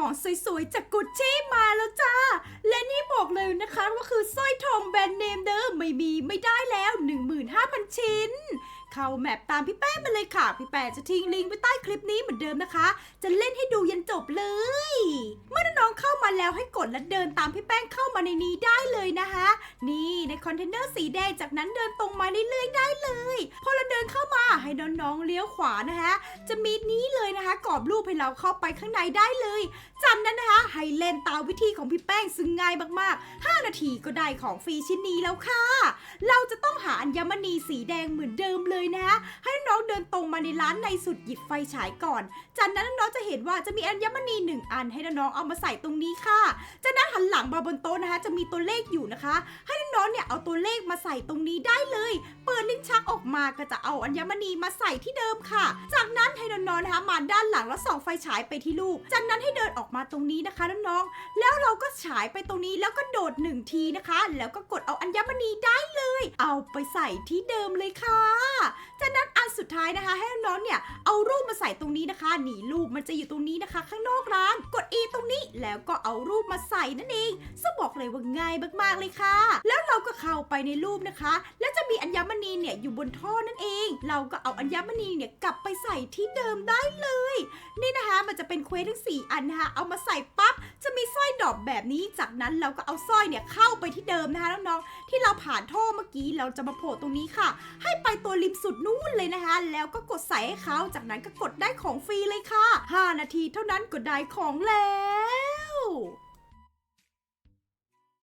ของสวยๆ จากกุชชี่มาแล้วจ้า และนี่บอกเลยนะคะว่าคือสร้อยทองแบรนด์เนมเดิมไม่มีไม่ได้แล้ว 15,000 ชิ้น เข้าแมปตามพี่แป้งมาเลยค่ะ พี่แป้งจะทิ้งลิงก์ไว้ใต้คลิปนี้เหมือนเดิมนะคะ จะเล่นให้ดูยันจบเลย เมื่อน้องเข้ามาแล้วให้กดและเดินตามพี่แป้งเข้ามาในนี้ได้เลยนะคะ คอนเทนเนอร์สีแดงจากนั้นเดินตรงมาเรื่อยๆได้เลย พอเราเดินเข้ามาให้น้องๆเลี้ยวขวานะคะจะมีนี้เลยนะคะกรอบรูปให้เราเข้าไปข้างในได้เลยจากนั้นนะคะให้เล่นตามวิธีของพี่แป้งซึ่งง่ายมากๆ 5 นาทีก็ได้ของฟรีชิ้นนี้แล้วค่ะ เราจะต้องหาอัญมณีสีแดงเหมือนเดิมเลยนะคะให้น้องๆเดินตรงมาในร้านในสุดหยิบไฟฉายก่อน จากนั้นน้องจะเห็นว่าจะมีอัญมณีหนึ่งอันให้น้องๆเอามาใส่ตรงนี้ค่ะ จากนั้นหันหลังมาบนโต๊ะนะคะ จะมีตัวเลขอยู่นะคะ ให้ น้องๆเนี่ยเอาตัวเลขมาใส่ตรงนี้ได้เลย เปิดลิ้นชักออกมาก็จะเอาอัญมณีมาใส่ที่เดิมค่ะ จากนั้นให้น้องๆนะคะมาด้านหลังแล้วส่องไฟฉายไปที่ลูก จากนั้นให้เดินออกมาตรงนี้นะคะน้องๆแล้วเราก็ฉายไปตรงนี้แล้วก็โดดหนึ่งทีนะคะ แล้วก็กดเอาอัญมณีได้เลย เอาไปใส่ที่เดิมเลยค่ะ จากนั้นอันสุดท้ายนะคะ ให้น้องๆเนี่ยเอา ใส่ตรงนี้นะคะ หนีรูปมันจะอยู่ตรงนี้นะคะ ข้างนอกร้าน กด E ตรงนี้แล้วก็เอารูปมาใส่นั่นเองซึ่งบอกเลยว่าง่ายมากๆเลยค่ะ แล้วเราก็เข้าไปในรูปนะคะ แล้วจะ มีอัญมณีเนี่ยอยู่บนท่อนั่นเอง เราก็เอาอัญมณีเนี่ยกลับไปใส่ที่เดิมได้เลย นี่นะคะมันจะเป็นเควสทั้ง 4 อันนะคะเอามาใส่ปั๊บจะมีสร้อยดอกแบบนี้ จากนั้นเราก็เอาสร้อยเนี่ยเข้าไปที่เดิมนะคะน้องๆที่เราผ่านท่อเมื่อกี้เราจะมาโผล่ตรงนี้ค่ะ ให้ไปตัวริมสุดนู้นเลยนะคะ แล้วก็กดใส่ให้เขาจากนั้นก็กดได้ของฟรีเลยค่ะ 5 นาทีเท่านั้นก็ได้ของแล้ว